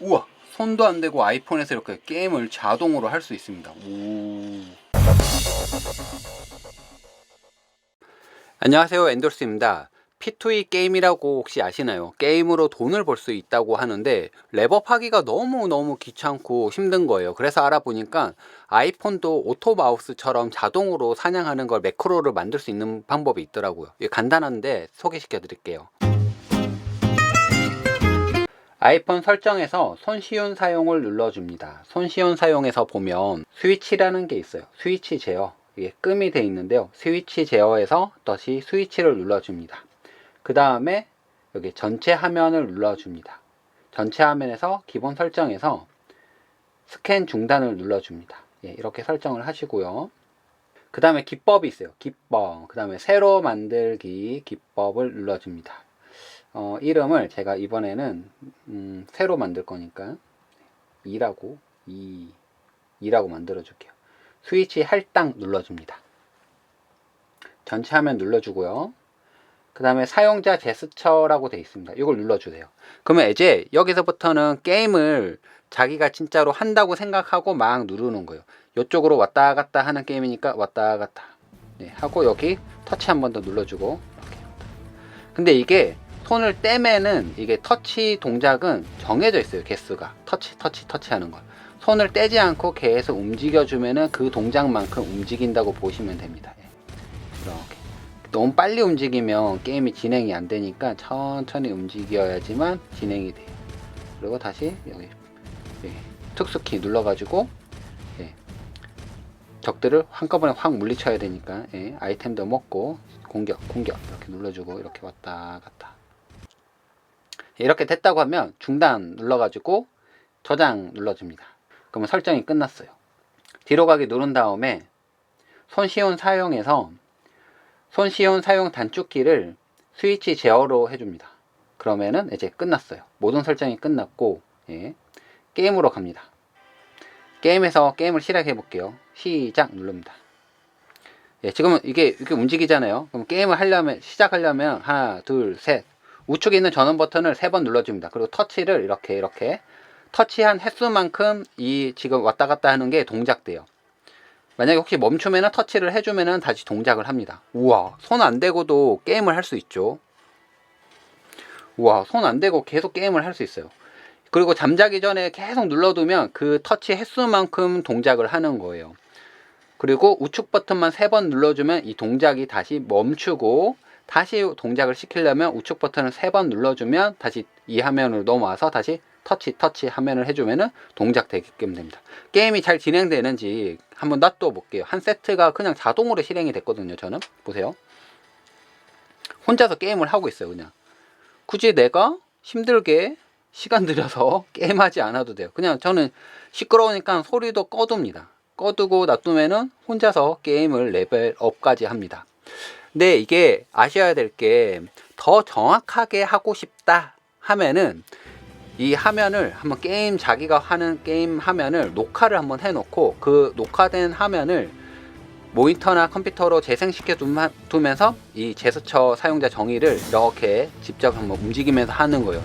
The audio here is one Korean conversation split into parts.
우와 손도 안 대고 아이폰에서 이렇게 게임을 자동으로 할 수 있습니다. 오. 안녕하세요 엔돌스입니다. P2E 게임이라고 혹시 아시나요? 게임으로 돈을 벌 수 있다고 하는데 랩업하기가 너무너무 귀찮고 힘든 거예요. 그래서 알아보니까 아이폰도 오토 마우스처럼 자동으로 사냥하는 걸 매크로를 만들 수 있는 방법이 있더라고요. 간단한데 소개시켜 드릴게요. 아이폰 설정에서 손쉬운 사용을 눌러줍니다. 손쉬운 사용에서 보면 스위치라는 게 있어요. 스위치 제어. 이게 끔이 돼 있는데요. 스위치 제어에서 다시 스위치를 눌러줍니다. 그 다음에 여기 전체 화면을 눌러줍니다. 전체 화면에서 기본 설정에서 스캔 중단을 눌러줍니다. 예, 이렇게 설정을 하시고요. 그 다음에 기법이 있어요. 기법. 그 다음에 새로 만들기 기법을 눌러줍니다. 어, 이름을 제가 이번에는 음, 새로 만들 거니까 2라고 2, 2라고 만들어 줄게요. 스위치 할당 눌러줍니다. 전체 화면 눌러주고요. 그 다음에 사용자 제스처라고 되어 있습니다. 이걸 눌러주세요. 그러면 이제 여기서부터는 게임을 자기가 진짜로 한다고 생각하고 막 누르는 거예요. 이쪽으로 왔다 갔다 하는 게임이니까 왔다 갔다 네, 하고 여기 터치 한 번 더 눌러주고. 근데 이게 손을 떼면은 이게 터치 동작은 정해져 있어요. 개수가 터치 터치 터치 하는 거. 손을 떼지 않고 계속 움직여 주면은 그 동작만큼 움직인다고 보시면 됩니다. 예. 이렇게 너무 빨리 움직이면 게임이 진행이 안 되니까 천천히 움직여야지만 진행이 돼요. 그리고 다시 여기 예, 특수키 눌러가지고 예, 적들을 한꺼번에 확 물리쳐야 되니까 예, 아이템도 먹고 공격 공격 이렇게 눌러주고 이렇게 왔다 갔다 이렇게 됐다고 하면 중단 눌러가지고 저장 눌러줍니다. 그러면 설정이 끝났어요. 뒤로 가기 누른 다음에 손시온 사용해서 손시온 사용 단축키를 스위치 제어로 해줍니다. 그러면은 이제 끝났어요. 모든 설정이 끝났고 예, 게임으로 갑니다. 게임에서 게임을 시작해 볼게요. 시작 누릅니다. 예, 지금은 이게 이렇게 움직이잖아요. 그럼 게임을 하려면 시작하려면 하나, 둘, 셋 우측에 있는 전원 버튼을 세 번 눌러줍니다. 그리고 터치를 이렇게 이렇게 터치한 횟수만큼 이 지금 왔다 갔다 하는 게 동작돼요. 만약에 혹시 멈추면은 터치를 해주면은 다시 동작을 합니다. 우와, 손 안 대고도 게임을 할 수 있죠. 우와, 손 안 대고 계속 게임을 할 수 있어요. 그리고 잠자기 전에 계속 눌러두면 그 터치 횟수만큼 동작을 하는 거예요. 그리고 우측 버튼만 세 번 눌러주면 이 동작이 다시 멈추고 다시 동작을 시키려면 우측 버튼을 세 번 눌러주면 다시 이 화면으로 넘어와서 다시 터치 터치 화면을 해주면은 동작 되게끔 됩니다. 게임이 잘 진행되는지 한번 놔둬 볼게요. 한 세트가 그냥 자동으로 실행이 됐거든요. 저는 보세요. 혼자서 게임을 하고 있어요. 그냥 굳이 내가 힘들게 시간 들여서 게임하지 않아도 돼요. 그냥 저는 시끄러우니까 소리도 꺼둡니다. 꺼두고 놔두면은 혼자서 게임을 레벨업까지 합니다. 근데 이게 아셔야 될 게 더 정확하게 하고 싶다 하면은 이 화면을 한번 게임 자기가 하는 게임 화면을 녹화를 한번 해놓고 그 녹화된 화면을 모니터나 컴퓨터로 재생시켜 두면서 이 제스처 사용자 정의를 이렇게 직접 한번 움직이면서 하는 거예요.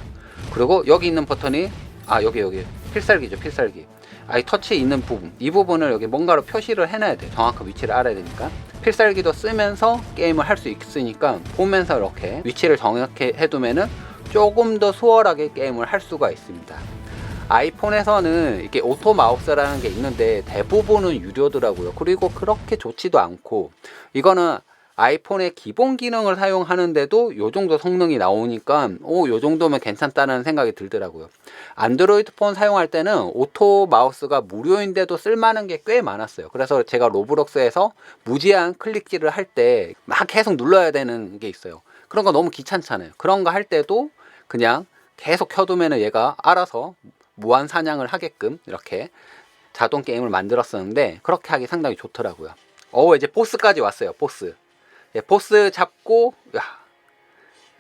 그리고 여기 있는 버튼이 아 여기 여기 필살기죠 필살기. 아이 터치 있는 부분 이 부분을 여기 뭔가로 표시를 해놔야 돼요. 정확한 위치를 알아야 되니까. 필살기도 쓰면서 게임을 할 수 있으니까 보면서 이렇게 위치를 정확히 해두면은 조금 더 수월하게 게임을 할 수가 있습니다. 아이폰에서는 이렇게 오토 마우스라는 게 있는데 대부분은 유료더라고요. 그리고 그렇게 좋지도 않고 이거는 아이폰의 기본 기능을 사용하는데도 요 정도 성능이 나오니까 오, 요 정도면 괜찮다는 생각이 들더라고요. 안드로이드 폰 사용할 때는 오토 마우스가 무료인데도 쓸만한 게 꽤 많았어요. 그래서 제가 로브록스에서 무제한 클릭질을 할때 막 계속 눌러야 되는 게 있어요. 그런 거 너무 귀찮잖아요. 그런 거 할 때도 그냥 계속 켜두면 얘가 알아서 무한 사냥을 하게끔 이렇게 자동 게임을 만들었었는데 그렇게 하기 상당히 좋더라고요. 어 이제 보스까지 왔어요. 보스. 예, 보스 잡고 야,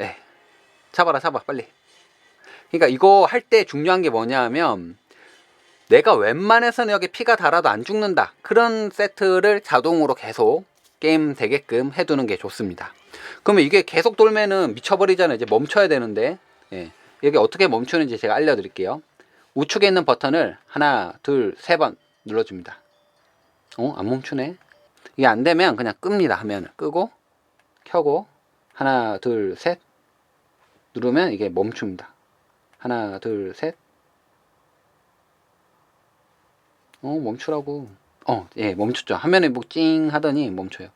예, 잡아라 잡아 빨리. 그러니까 이거 할 때 중요한 게 뭐냐면 내가 웬만해서는 여기 피가 달아도 안 죽는다 그런 세트를 자동으로 계속 게임 되게끔 해두는 게 좋습니다. 그러면 이게 계속 돌면은 미쳐버리잖아요. 이제 멈춰야 되는데 예, 여기 어떻게 멈추는지 제가 알려드릴게요. 우측에 있는 버튼을 하나, 둘, 세 번 눌러줍니다. 어, 안 멈추네. 이게 안 되면 그냥 끕니다. 화면을 끄고 켜고 하나, 둘, 셋 누르면 이게 멈춥니다. 하나, 둘, 셋. 어, 멈추라고. 어, 예, 멈췄죠. 화면에 뭐찡 하더니 멈춰요.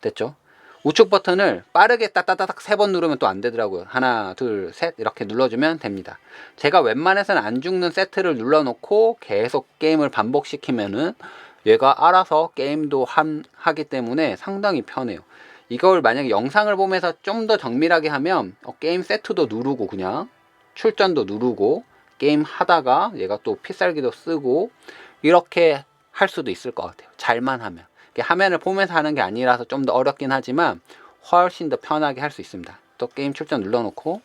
됐죠? 우측 버튼을 빠르게 따따따닥 세번 누르면 또 안 되더라고요. 하나, 둘, 셋 이렇게 눌러주면 됩니다. 제가 웬만해서는 안 죽는 세트를 눌러놓고 계속 게임을 반복시키면은 얘가 알아서 게임도 한, 하기 때문에 상당히 편해요. 이걸 만약에 영상을 보면서 좀 더 정밀하게 하면 어, 게임 세트도 누르고 그냥 출전도 누르고 게임 하다가 얘가 또 필살기도 쓰고 이렇게 할 수도 있을 것 같아요. 잘만 하면. 화면을 보면서 하는 게 아니라서 좀 더 어렵긴 하지만 훨씬 더 편하게 할 수 있습니다. 또 게임 출전 눌러놓고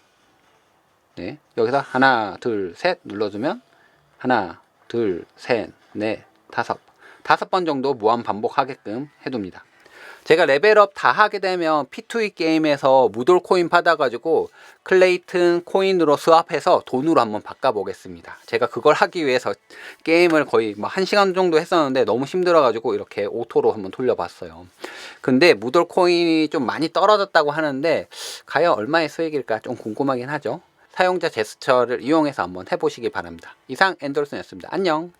네 여기서 하나 둘 셋 눌러주면 하나 둘 셋 넷 다섯 다섯 번 정도 무한 반복하게끔 해둡니다. 제가 레벨업 다 하게 되면 P2E 게임에서 무돌 코인 받아가지고 클레이튼 코인으로 스왑해서 돈으로 한번 바꿔보겠습니다. 제가 그걸 하기 위해서 게임을 거의 뭐한 시간 정도 했었는데 너무 힘들어가지고 이렇게 오토로 한번 돌려봤어요. 근데 무돌 코인이 좀 많이 떨어졌다고 하는데 과연 얼마의 수익일까 좀 궁금하긴 하죠. 사용자 제스처를 이용해서 한번 해보시기 바랍니다. 이상 엔돌슨이었습니다. 안녕.